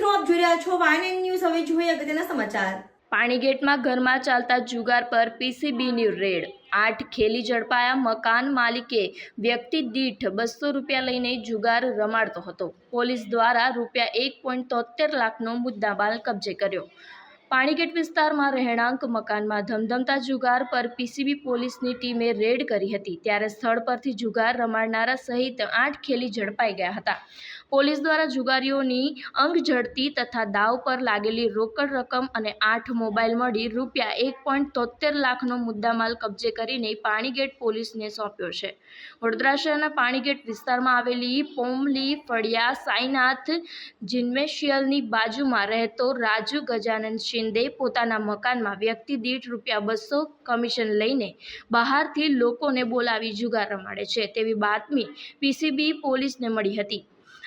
રહ્યા છો and news હવે જોઈએ અગત્યના સમાચાર. પાણીગેટમાં ઘરમાં ચાલતા જુગાર પર પીસીબીની રેડ. આઠ ખેલી ઝડપાયા મકાન માલિકે વ્યક્તિ દીઠ બસો રૂપિયા લઈને જુગાર રમાડતો હતો. પોલીસ દ્વારા રૂપિયા એક પોઈન્ટ તોતેર લાખનો મુદ્દામાલ કબજે કર્યો. પાણીગેટ વિસ્તારમાં રહેણાંક મકાનમાં ધમધમતા જુગાર પર પીસીબી પોલીસની ટીમે રેડ કરી હતી. ત્યારે સ્થળ પરથી જુગાર રમાડનારા સહિત આઠ ખેલી ઝડપાઈ ગયા હતા. પોલીસ દ્વારા જુગારીઓની અંગ ઝડપી તથા દાવ પર લાગેલી રોકડ રકમ અને આઠ મોબાઈલ મળી રૂપિયા એક પોઈન્ટ તોતેર લાખનો મુદ્દામાલ કબજે કરીને પાણીગેટ પોલીસને સોંપ્યો છે. વડોદરા શહેરના પાણીગેટ વિસ્તારમાં આવેલી પોમલી, ફળિયા, સાઈનાથ, જિન્મેશિયલની બાજુમાં રહેતો રાજુ ગજાનંદ શિંદે પોતાના મકાનમાં વ્યક્તિ દીઠ રૂપિયા બસો કમિશન લઈને બહારથી લોકોને બોલાવી જુગાર રમાડે છે. તેવી બાતમી પીસીબી પોલીસને મળી હતી.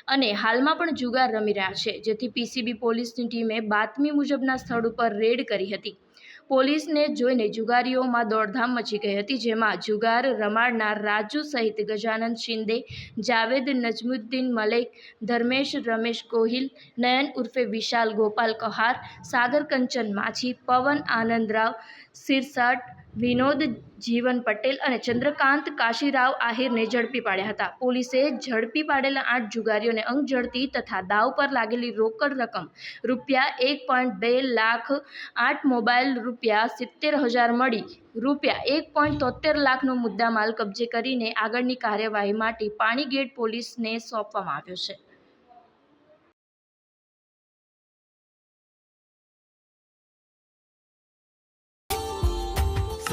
અને હાલમાં પણ જુગાર રમી રહ્યા છે, જેથી પીસીબી પોલીસની ટીમે બાતમી મુજબના સ્થળ ઉપર રેડ કરી હતી. પોલીસને જોઈને જુગારીઓમાં દોડધામ મચી ગઈ હતી, જેમાં જુગાર રમાડનાર રાજુ સહિત ગજાનંદ શિંદે, જાવેદ નજમુદ્દીન મલેક, ધર્મેશ રમેશ ગોહિલ, નયન ઉર્ફે વિશાલ ગોપાલ કહાર, સાગર કંચન માછી, પવન આનંદરાવ સિરસાટ વિનોદ, જીવન પટેલ અને ચંદ્રકાંત કાશીરાવ આહિરને ઝડપી પાડ્યા હતા. પોલીસે ઝડપી પાડેલા આઠ જુગારીઓને અંગ ઝડતી તથા દાવ પર લાગેલી રોકડ રકમ રૂપિયા એક પોઈન્ટ બે લાખ આઠ મોબાઈલ રૂપિયા સિત્તેર હજાર મળી, રૂપિયા એક પોઈન્ટ તોતેર લાખનો મુદ્દામાલ કબજે કરીને આગળની કાર્યવાહી માટે પાણીગેટ પોલીસને સોંપવામાં આવ્યો છે.